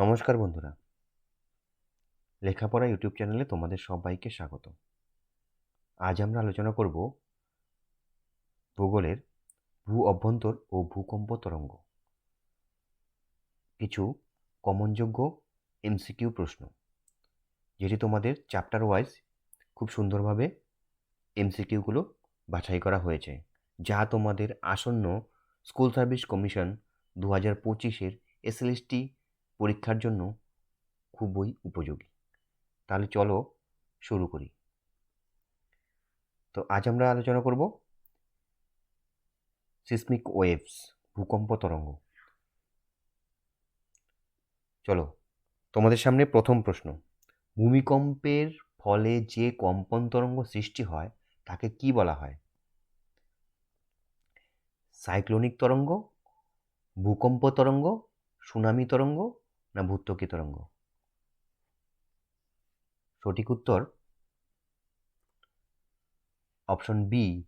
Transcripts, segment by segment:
নমস্কার বন্ধুরা। লেখাপড়া ইউটিউব চ্যানেলে তোমাদের সবাইকে স্বাগত। আজ আমরা আলোচনা করব ভূগোলের ভূ অভ্যন্তর ও ভূকম্প তরঙ্গ। কিছু কমনযোগ্য এমসিকিউ প্রশ্ন, যেটি তোমাদের চ্যাপ্টার ওয়াইজ খুব সুন্দরভাবে এমসিকিউগুলো বাছাই করা হয়েছে, যা তোমাদের আসন্ন স্কুল সার্ভিস কমিশন দু হাজার পঁচিশের এসএলএসটি পরীক্ষার জন্য খুবই উপযোগী। তাহলে চলো শুরু করি। তো আজ আমরা আলোচনা করব সিসমিক ওয়েভস ভূকম্প তরঙ্গ। চলো, তোমাদের সামনে প্রথম প্রশ্ন। ভূমিকম্পের ফলে যে কম্পন তরঙ্গ সৃষ্টি হয়, তাকে কি বলা হয়? সাইক্লোনিক তরঙ্গ, ভূকম্প তরঙ্গ, সুনামি তরঙ্গ না ভূত্বকী তরঙ্গ সঠিক উত্তর অপশন বি,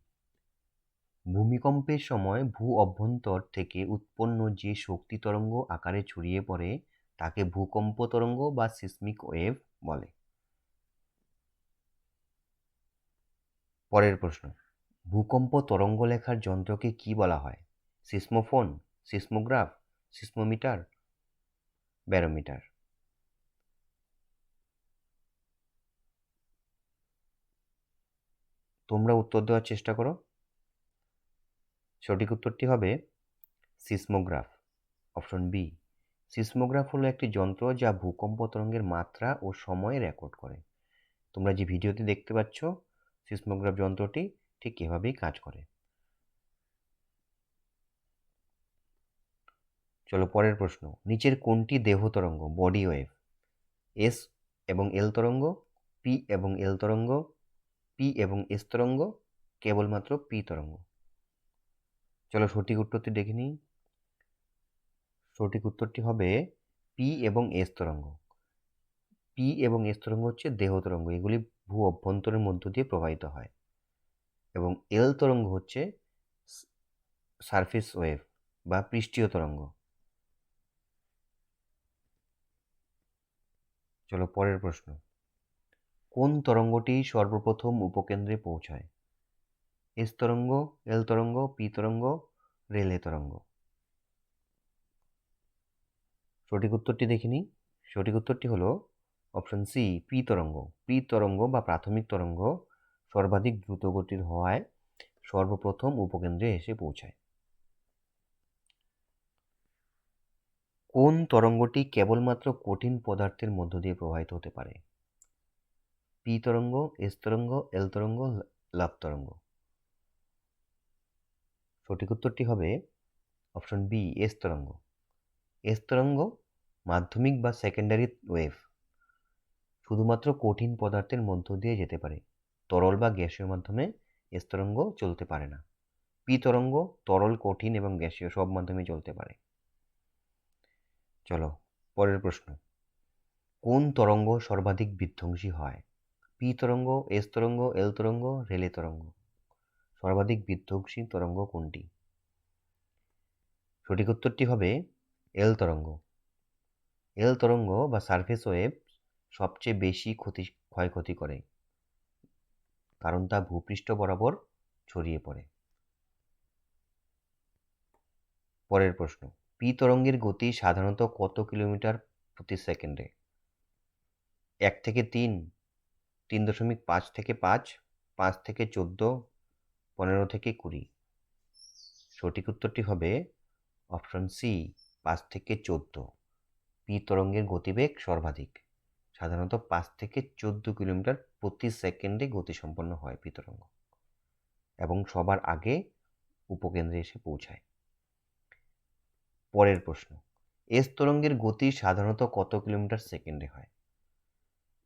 ভূমিকম্পের সময় ভূ অভ্যন্তর থেকে উৎপন্ন যে শক্তি তরঙ্গ আকারে ছড়িয়ে পড়ে, তাকে ভূকম্প তরঙ্গ বা সিসমিক ওয়েভ বলে। পরের প্রশ্ন, ভূকম্প তরঙ্গ লেখার যন্ত্রকে কি বলা হয়? Seismophone, seismograph, seismometer barometer. তোমরা উত্তর দেওয়ার চেষ্টা করো। সঠিক উত্তরটি হবে সিসমোগ্রাফ, অপশন বি। সিসমোগ্রাফ হলো একটি যন্ত্র যা ভূকম্প তরঙ্গের মাত্রা ও সময় রেকর্ড করে। তোমরা যে ভিডিওতে দেখতে পাচ্ছ, সিসমোগ্রাফ যন্ত্রটি ঠিক এভাবেই কাজ করে। চলো পরের প্রশ্ন। নিচের কোনটি দেহ তরঙ্গ? বডি ওয়েভ এস এবং এল তরঙ্গ পি এবং এল তরঙ্গ পি এবং এস তরঙ্গ, কেবলমাত্র পি তরঙ্গ। চলো সঠিক উত্তরটি দেখে নিই। সঠিক উত্তরটি হবে পি এবং এস তরঙ্গ। পি এবং এস তরঙ্গ হচ্ছে দেহ তরঙ্গ। এগুলি ভূ অভ্যন্তরের মধ্য দিয়ে প্রবাহিত হয়। এবং এল তরঙ্গ হচ্ছে সারফেস ওয়েভ বা পৃষ্ঠীয় তরঙ্গ। চলো পরের প্রশ্ন। কোন তরঙ্গটি সর্বপ্রথম উপকেন্দ্রে পৌঁছায়? এস তরঙ্গ এল তরঙ্গ পি তরঙ্গ, রেলে তরঙ্গ। সঠিক উত্তরটি দেখে নিই। সঠিক উত্তরটি হলো অপশন সি পি তরঙ্গ। পি তরঙ্গ বা প্রাথমিক তরঙ্গ সর্বাধিক দ্রুতগতির হওয়ায় সর্বপ্রথম উপকেন্দ্রে এসে পৌঁছায়। কোন তরঙ্গটি কেবলমাত্র কঠিন পদার্থের মধ্য দিয়ে প্রবাহিত হতে পারে? পি তরঙ্গ এস তরঙ্গ এল তরঙ্গ লাভ তরঙ্গ। সঠিক উত্তরটি হবে অপশন বি এস তরঙ্গ। এস তরঙ্গ মাধ্যমিক বা সেকেন্ডারি ওয়েভ শুধুমাত্র কঠিন পদার্থের মধ্য দিয়ে যেতে পারে। তরল বা গ্যাসীয় মাধ্যমে এস তরঙ্গ চলতে পারে না। পি তরঙ্গ তরল, কঠিন এবং গ্যাসীয় সব মাধ্যমে চলতে পারে। চলো, পরের প্রশ্ন। কোন তরঙ্গ সর্বাধিক বিধ্বংসী হয়? পি তরঙ্গ এস তরঙ্গ এল তরঙ্গ, রেলে তরঙ্গ। সর্বাধিক বিধ্বংসী তরঙ্গ কোনটি? সঠিক উত্তরটি হবে এল তরঙ্গ। এল তরঙ্গ বা সারফেস ওয়েভ সবচেয়ে বেশি ক্ষতি, ক্ষয়ক্ষতি করে। কারণ তা ভূপৃষ্ঠ বরাবর ছড়িয়ে পড়ে। পরের প্রশ্ন। পি তরঙ্গের গতি সাধারণত কত কিলোমিটার প্রতি সেকেন্ডে? এক থেকে তিন তিন দশমিক পাঁচ থেকে পাঁচ পাঁচ থেকে চোদ্দ, পনেরো থেকে কুড়ি। সঠিক উত্তরটি হবে অপশন সি, পাঁচ থেকে চোদ্দ। পি তরঙ্গের গতিবেগ সর্বাধিক। সাধারণত পাঁচ থেকে চোদ্দ কিলোমিটার প্রতি সেকেন্ডে গতি সম্পন্ন হয় পি তরঙ্গ এবং সবার আগে উপকেন্দ্রে এসে পৌঁছায়। পরের প্রশ্ন এস তরঙ্গের গতি সাধারণত কত কিলোমিটার সেকেন্ডে হয়?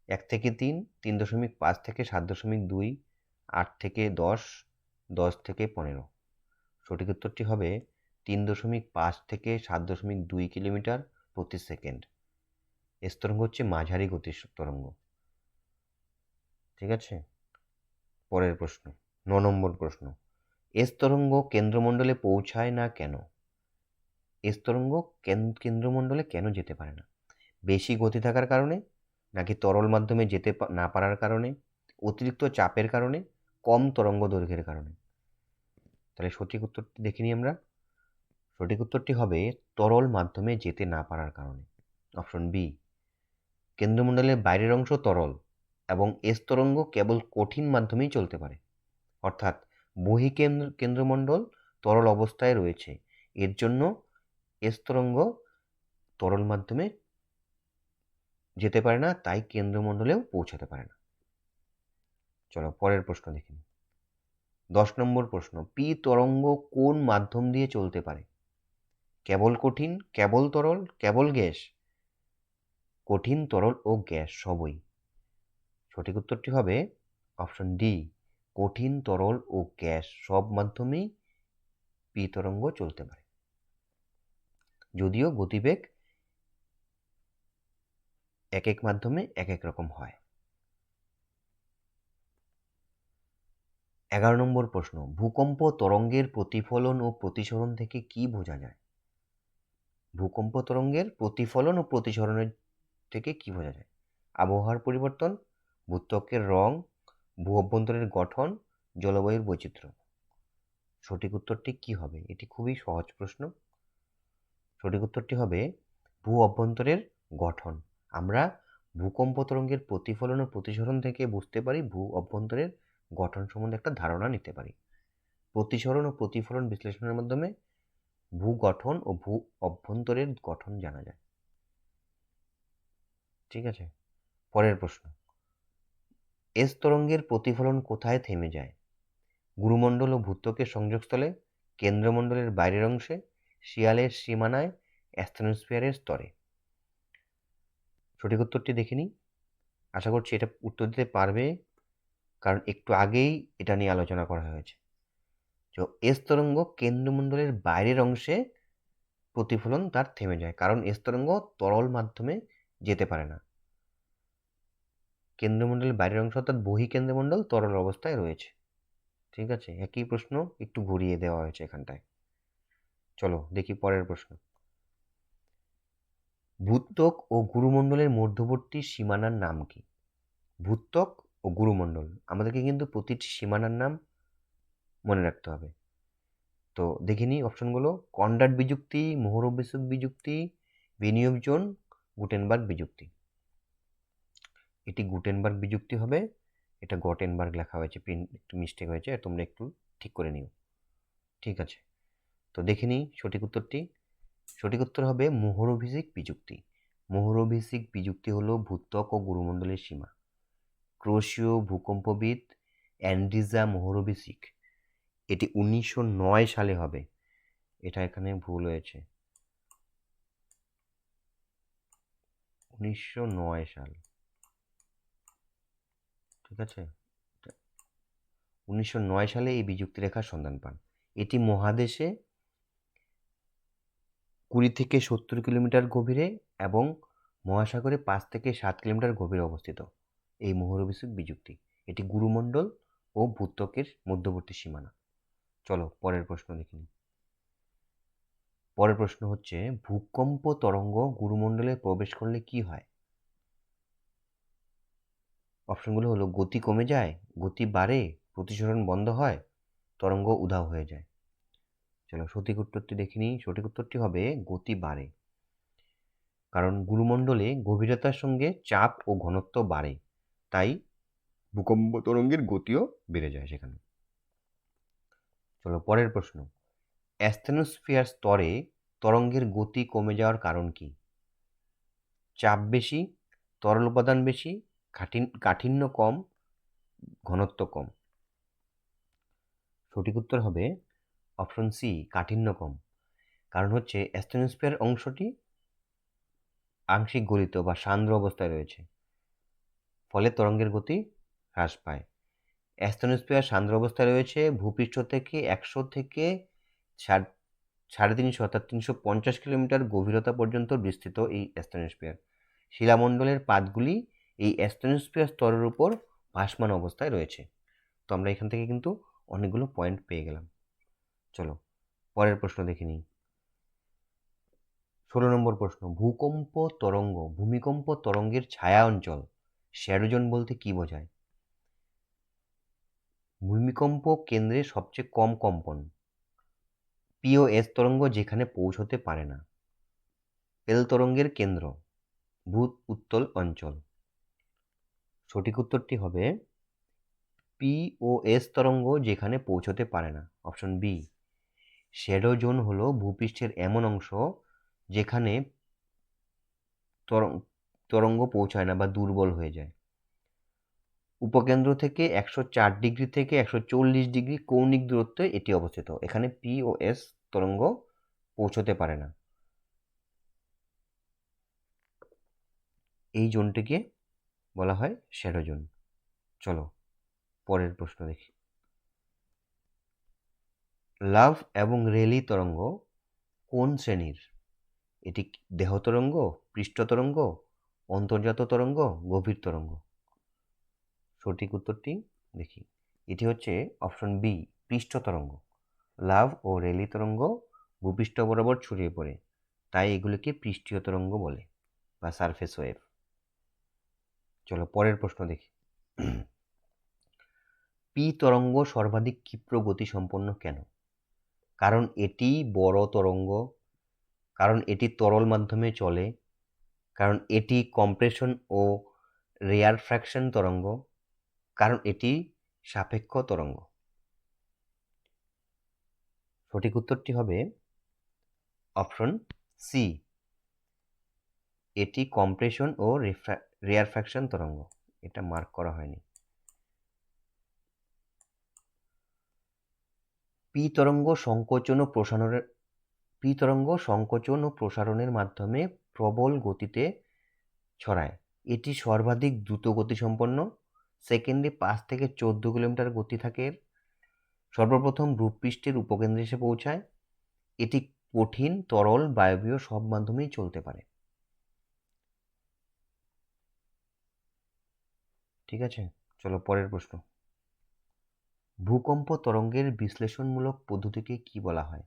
এক থেকে তিন তিন দশমিক পাঁচ থেকে সাত দশমিক দুই, আট থেকে দশ দশ থেকে পনেরো। সঠিক উত্তরটি হবে তিন দশমিক পাঁচ থেকে সাত দশমিক দুই কিলোমিটার প্রতি সেকেন্ড। এস তরঙ্গ হচ্ছে মাঝারি গতির তরঙ্গ। ঠিক আছে? পরের প্রশ্ন, ন নম্বর প্রশ্ন এস তরঙ্গ কেন্দ্রমণ্ডলে পৌঁছায় না কেন? এস তরঙ্গ কেন্দ্রমণ্ডলে কেন যেতে পারে না? বেশি গতি থাকার কারণে নাকি তরল মাধ্যমে যেতে না পারার কারণে? অতিরিক্ত চাপের কারণে? কম তরঙ্গ দৈর্ঘ্যের কারণে? তাহলে সঠিক উত্তরটি দেখে নিই আমরা। সঠিক উত্তরটি হবে তরল মাধ্যমে যেতে না পারার কারণে। অপশন বি, কেন্দ্রমণ্ডলের বাইরের অংশ তরল এবং এস তরঙ্গ কেবল কঠিন মাধ্যমেই চলতে পারে। অর্থাৎ বহিকেন্দ্র, কেন্দ্রমণ্ডল তরল অবস্থায় রয়েছে। এর জন্য এস তরঙ্গ তরল মাধ্যমে যেতে পারে না, তাই কেন্দ্রমণ্ডলেও পৌঁছাতে পারে না। চলো পরের প্রশ্ন দেখি দশ নম্বর প্রশ্ন, পি তরঙ্গ কোন মাধ্যম দিয়ে চলতে পারে? কেবল কঠিন, কেবল তরল, কেবল গ্যাস? কঠিন, তরল ও গ্যাস সবই। সঠিক উত্তরটি হবে অপশন ডি, কঠিন, তরল ও গ্যাস সব মাধ্যমেই পি তরঙ্গ চলতে পারে। যদিও গতিবেগ এক এক মাধ্যমে এক এক রকম হয়। এগারো নম্বর প্রশ্ন, ভূকম্প তরঙ্গের প্রতিফলন ও প্রতিসরণ থেকে কি বোঝা যায়? ভূকম্প তরঙ্গের প্রতিফলন ও প্রতিসরণের থেকে কি বোঝা যায়? আবহাওয়ার পরিবর্তন, ভূত্বকের রং ভূ অভ্যন্তরের গঠন, জলবায়ুর বৈচিত্র্য। সঠিক উত্তরটি কি হবে? এটি খুবই সহজ প্রশ্ন। সঠিক উত্তরটি হবে ভূ অভ্যন্তরের গঠন। আমরা ভূকম্প তরঙ্গের প্রতিফলন ও প্রতিসরণ থেকে বুঝতে পারি ভূ অভ্যন্তরের গঠন সম্বন্ধে একটা ধারণা নিতে পারি। প্রতিসরণ ও প্রতিফলন বিশ্লেষণের মাধ্যমে ভূ গঠন ও ভূ অভ্যন্তরের গঠন জানা যায়। ঠিক আছে? পরের প্রশ্ন। এস তরঙ্গের প্রতিফলন কোথায় থেমে যায়? গুরুমণ্ডল ও ভূত্বকের সংযোগস্থলে কেন্দ্রমণ্ডলের বাইরের অংশে শিয়ালের সীমানায় অ্যাস্থনোস্ফিয়ারের স্তরে। সঠিক উত্তরটি দেখে নিই। আশা করছি এটা উত্তর দিতে পারবে, কারণ একটু আগেই এটা নিয়ে আলোচনা করা হয়েছে। তো এস তরঙ্গ কেন্দ্রমণ্ডলের বাইরের অংশে প্রতিফলন তার থেমে যায়, কারণ এস তরঙ্গ তরল মাধ্যমে যেতে পারে না। কেন্দ্রমণ্ডলের বাইরের অংশ অর্থাৎ বহি কেন্দ্রমণ্ডল তরল অবস্থায় রয়েছে। ঠিক আছে? একই প্রশ্ন একটু ঘুরিয়ে দেওয়া হয়েছে এখানটায়। চলো, দেখি পরের প্রশ্ন। ভূত্বক ও গুরুমণ্ডলের মধ্যবর্তী সীমানার নাম কি? ভূত্বক ও গুরুমণ্ডল, আমাদেরকে কিন্তু প্রতিটি সীমানার নাম মনে রাখতে হবে। তো দেখে নিই অপশনগুলো। কন্ডাট বিযুক্তি মোহরবিসুক বিযুক্তি, বিনিয়োগ জোন, গুটেনবার্গ বিযুক্তি। এটি গুটেনবার্গ বিযুক্তি হবে। এটা গটেনবার্গ লেখা হয়েছে, প্রিন্ট, একটু মিস্টেক হয়েছে, তোমরা একটু ঠিক করে নিও। ঠিক আছে। তো দেখে নিই সঠিক উত্তরটি। সঠিক উত্তর হবে মোহরভিষিক বিযুক্তি। মোহরভিষিক বিযুক্তি হলো ভূত্বক ও গুরুমণ্ডলের সীমা। ক্রোশীয় ভূকম্পবিদ অ্যান্ড্রিজা মোহরভিষিক এটি উনিশশো নয় সালে হবে। এটা এখানে ভুল হয়েছে। উনিশশো নয় সাল। ঠিক আছে? উনিশশো নয় সালে এই বিযুক্তি রেখার সন্ধান পান। এটি মহাদেশে কুড়ি থেকে সত্তর কিলোমিটার গভীরে এবং মহাসাগরে পাঁচ থেকে সাত কিলোমিটার গভীরে অবস্থিত। এই মোহরবিসুক বিযুক্তি, এটি গুরুমণ্ডল ও ভূত্বকের মধ্যবর্তী সীমানা। চলো পরের প্রশ্ন দেখি পরের প্রশ্ন হচ্ছে, ভূকম্প তরঙ্গ গুরুমণ্ডলে প্রবেশ করলে কি হয়? অপশনগুলো হলো, গতি কমে যায়, গতি বাড়ে, প্রতিসরণ বন্ধ হয়, তরঙ্গ উধাও হয়ে যায়। চলো সঠিক উত্তরটি দেখে নিই। সঠিক উত্তরটি হবে গতি বাড়ে। কারণ গুরুমণ্ডলে গভীরতার সঙ্গে চাপ ও ঘনত্ব বাড়ে, তাই ভূকম্প তরঙ্গের গতিও বেড়ে যায় সেখানে। চলো পরের প্রশ্ন। অ্যাস্থেনোস্ফিয়ার স্তরে তরঙ্গের গতি কমে যাওয়ার কারণ কি? চাপ বেশি, তরল উপাদান বেশি কাঠিন্য কম, ঘনত্ব কম। সঠিক উত্তর হবে অপশন সি, কাঠিন্য কম। কারণ হচ্ছে অ্যাস্থেনোস্ফিয়ার অংশটি আংশিক গলিত বা সান্দ্র অবস্থায় রয়েছে। ফলে তরঙ্গের গতি হ্রাস পায়। অ্যাস্থেনোস্ফিয়ার সান্দ্র অবস্থায় রয়েছে ভূপৃষ্ঠ থেকে একশো থেকে সাড়ে তিনশো অর্থাৎ তিনশো পঞ্চাশ কিলোমিটার গভীরতা পর্যন্ত বিস্তৃত এই অ্যাস্থেনোস্ফিয়ার শিলামণ্ডলের পাতগুলি এই অ্যাস্থেনোস্ফিয়ার স্তরের উপর ভাসমান অবস্থায় রয়েছে। তো আমরা এখান থেকে কিন্তু অনেকগুলো পয়েন্ট পেয়ে গেলাম। চলো, পরের প্রশ্ন দেখে নিই। ষোলো নম্বর প্রশ্ন, ভূকম্প তরঙ্গ, ভূমিকম্প তরঙ্গের ছায়া অঞ্চল শ্যাডোজন বলতে কি বোঝায়? ভূমিকম্প কেন্দ্রে সবচেয়ে কম কম্পন পিওএস তরঙ্গ যেখানে পৌঁছতে পারে না এল তরঙ্গের কেন্দ্র, ভূত উত্তল অঞ্চল। সঠিক উত্তরটি হবে পিওএস তরঙ্গ যেখানে পৌঁছতে পারে না, অপশন বি শ্যাডো জোন হলো ভূপৃষ্ঠের এমন অংশ যেখানে তরঙ্গ পৌঁছায় না বা দুর্বল হয়ে যায়। উপকেন্দ্র থেকে একশো চার ডিগ্রি থেকে একশো চল্লিশ ডিগ্রি কৌণিক দূরত্বে এটি অবস্থিত। এখানে পি ও এস তরঙ্গ পৌঁছতে পারে না। এই জোনটিকে বলা হয় শ্যাডো জোন চলো, পরের প্রশ্ন দেখি। লাভ এবং রেলি তরঙ্গ কোন শ্রেণির? এটি দেহ তরঙ্গ, পৃষ্ঠ তরঙ্গ, অন্তর্জাত তরঙ্গ, গভীর তরঙ্গ? সঠিক উত্তরটি দেখি। এটি হচ্ছে অপশন বি, পৃষ্ঠ তরঙ্গ। লাভ ও রেলি তরঙ্গ ভূপৃষ্ঠ বরাবর ছড়িয়ে পড়ে, তাই এগুলিকে পৃষ্ঠীয় তরঙ্গ বলে বা সারফেস ওয়েভ চলো পরের প্রশ্ন দেখি। পি তরঙ্গ সর্বাধিক ক্ষিপ্র গতি সম্পন্ন কেন? কারণ এটি বড় তরঙ্গ, কারণ এটি তরল মাধ্যমে চলে, কারণ এটি কম্প্রেশন ও রেয়ার ফ্র্যাকশন তরঙ্গ, কারণ এটি সাপেক্ষ তরঙ্গ। সঠিক উত্তরটি হবে অপশন সি। এটি কম্প্রেশন ও রেয়ার ফ্র্যাকশন তরঙ্গ, এটা মার্ক করা হয়নি। পি তরঙ্গ সংকোচন ও প্রসারণের পি তরঙ্গ সংকোচন ও প্রসারণের মাধ্যমে প্রবল গতিতে ছড়ায়। এটি সর্বাধিক দ্রুত গতিসম্পন্ন। সেকেন্ডে পাঁচ থেকে চোদ্দ কিলোমিটার গতি থাকে সর্বপ্রথম রূপপৃষ্ঠের উপকেন্দ্রে এসে পৌঁছায়। এটি কঠিন, তরল, বায়বীয় সব মাধ্যমেই চলতে পারে। ঠিক আছে? চলো পরের প্রশ্ন। ভূকম্প তরঙ্গের বিশ্লেষণমূলক পদ্ধতিকে কি বলা হয়?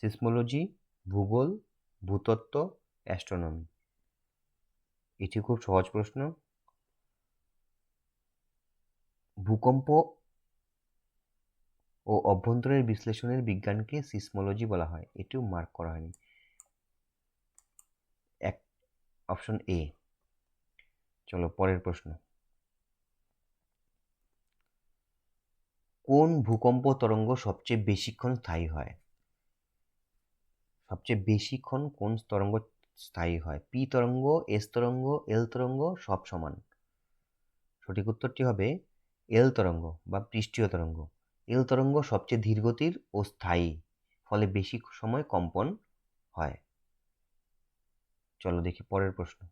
সিসমোলজি, ভূগোল, ভূতত্ত্ব, অ্যাস্ট্রোনমি। এটি খুব সহজ প্রশ্ন। ভূকম্প ও অভ্যন্তরের বিশ্লেষণের বিজ্ঞানকে সিসমোলজি বলা হয়। এটিও মার্ক করা হয়নি। এক, অপশন এ। চলো, পরের প্রশ্ন। কোন ভূকম্প তরঙ্গ সবচেয়ে বেশিক্ষণ স্থায়ী হয়? সবচেয়ে বেশিক্ষণ কোন তরঙ্গ স্থায়ী হয়? পি তরঙ্গ এস তরঙ্গ এল তরঙ্গ সব সমান। সঠিক উত্তরটি হবে এল তরঙ্গ বা পৃষ্ঠীয় তরঙ্গ। এল তরঙ্গ সবচেয়ে ধীরগতির ও স্থায়ী, ফলে বেশি সময় কম্পন হয়। চলো দেখি পরের প্রশ্ন।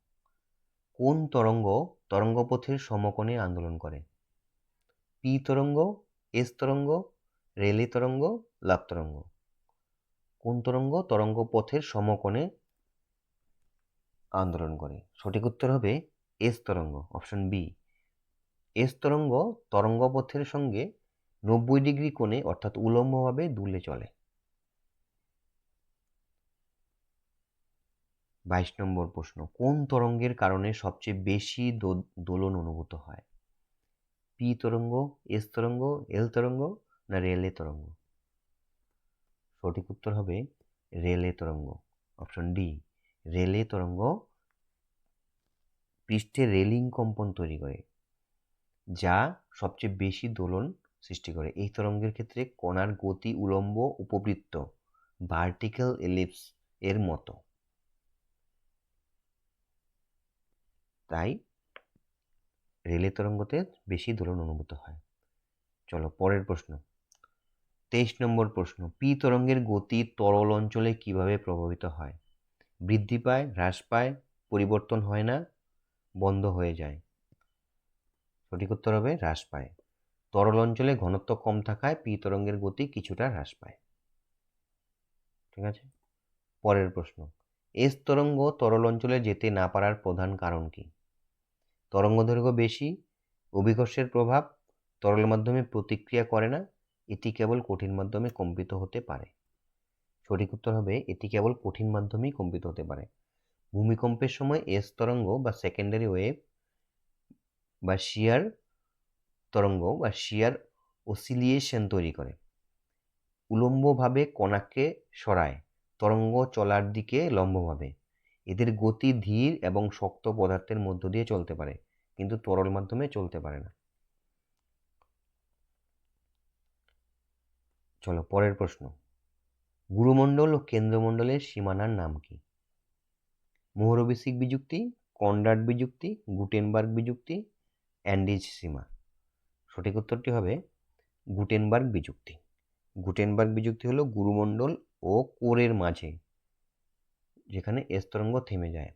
কোন তরঙ্গ তরঙ্গপথের সমকোণে আন্দোলন করে? পি তরঙ্গ এস তরঙ্গ, রেলে তরঙ্গ, লাভ তরঙ্গ। কোন তরঙ্গ? তরঙ্গ পথের সমকোণে আন্দোলন করে। সঠিক উত্তর হবে এস তরঙ্গ, অপশন বি। এস তরঙ্গ তরঙ্গপথের সঙ্গে নব্বই ডিগ্রি কোণে অর্থাৎ উলম্বভাবে দুলে চলে। বাইশ নম্বর প্রশ্ন, কোন তরঙ্গের কারণে সবচেয়ে বেশি দোলন অনুভূত হয়? পি তরঙ্গ এস তরঙ্গ এল তরঙ্গ না রেলে তরঙ্গ? সঠিক উত্তর হবে রেলে তরঙ্গ। অপশন ডি, রেলে তরঙ্গ পৃষ্ঠে রেলিং কম্পন তৈরি করে, যা সবচেয়ে বেশি দোলন সৃষ্টি করে। এই তরঙ্গের ক্ষেত্রে কণার গতি উলম্ব, উপবৃত্ত ভার্টিক্যাল এলিপস এর মতো। তাই রেলে তরঙ্গতে বেশি দোলন অনুভূত হয়। চলো, পরের প্রশ্ন। তেইশ নম্বর প্রশ্ন, পি তরঙ্গের গতি তরল অঞ্চলে কীভাবে প্রভাবিত হয়? বৃদ্ধি পায়, হ্রাস পায়, পরিবর্তন হয় না, বন্ধ হয়ে যায়। সঠিক উত্তর হবে, হ্রাস পায়। তরল অঞ্চলে ঘনত্ব কম থাকায় পি তরঙ্গের গতি কিছুটা হ্রাস পায়। ঠিক আছে? পরের প্রশ্ন, এস তরঙ্গ তরল অঞ্চলে যেতে না পারার প্রধান কারণ কি? তরঙ্গ দৈর্ঘ্য বেশি, অভিকর্ষের প্রভাব তরল মাধ্যমে প্রতিক্রিয়া করে না, এটি কেবল কঠিন মাধ্যমে কম্পিত হতে পারে। সঠিক উত্তর হবে, এটি কেবল কঠিন মাধ্যমেই কম্পিত হতে পারে। ভূমিকম্পের সময় এস তরঙ্গ বা সেকেন্ডারি ওয়েভ বা শিয়ার তরঙ্গ বা শিয়ার ওসিলিয়েশন তৈরি করে। উলম্বভাবে কণাকে সরায়, তরঙ্গ চলার দিকে লম্বভাবে। এদের গতি ধীর এবং শক্ত পদার্থের মধ্য দিয়ে চলতে পারে, কিন্তু তরল মাধ্যমে চলতে পারে না। চলো, পরের প্রশ্ন। গুরুমণ্ডল ও কেন্দ্রমণ্ডলের সীমানার নাম কি? মোহরবিসিক বিযুক্তি কন্ডার্ট বিযুক্তি, গুটেনবার্গ বিযুক্তি, অ্যান্ডিজ সীমা। সঠিক উত্তরটি হবে গুটেনবার্গ বিযুক্তি। গুটেনবার্গ বিযুক্তি হলো গুরুমণ্ডল ও কোরের মাঝে যেখানে এস তরঙ্গ থেমে যায়।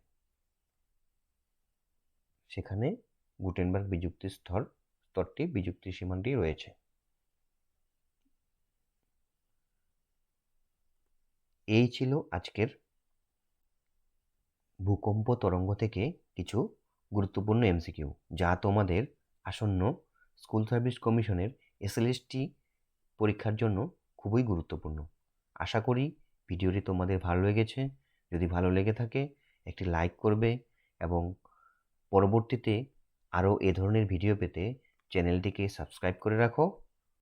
সেখানে গুটেনবার্গ বিযুক্তি স্তর, স্তরটি বিযুক্তি সীমাটি রয়েছে। এই ছিল আজকের ভূকম্প তরঙ্গ থেকে কিছু গুরুত্বপূর্ণ এমসিকিউ যা তোমাদের আসন্ন স্কুল সার্ভিস কমিশনের এসএলএসটি পরীক্ষার জন্য খুবই গুরুত্বপূর্ণ। আশা করি ভিডিওটি তোমাদের ভালো লেগেছে। যদি ভালো লেগে থাকে, একটি লাইক করবে এবং পরবর্তীতে আরও এ ধরনের ভিডিও পেতে চ্যানেলটিকে সাবস্ক্রাইব করে রাখো।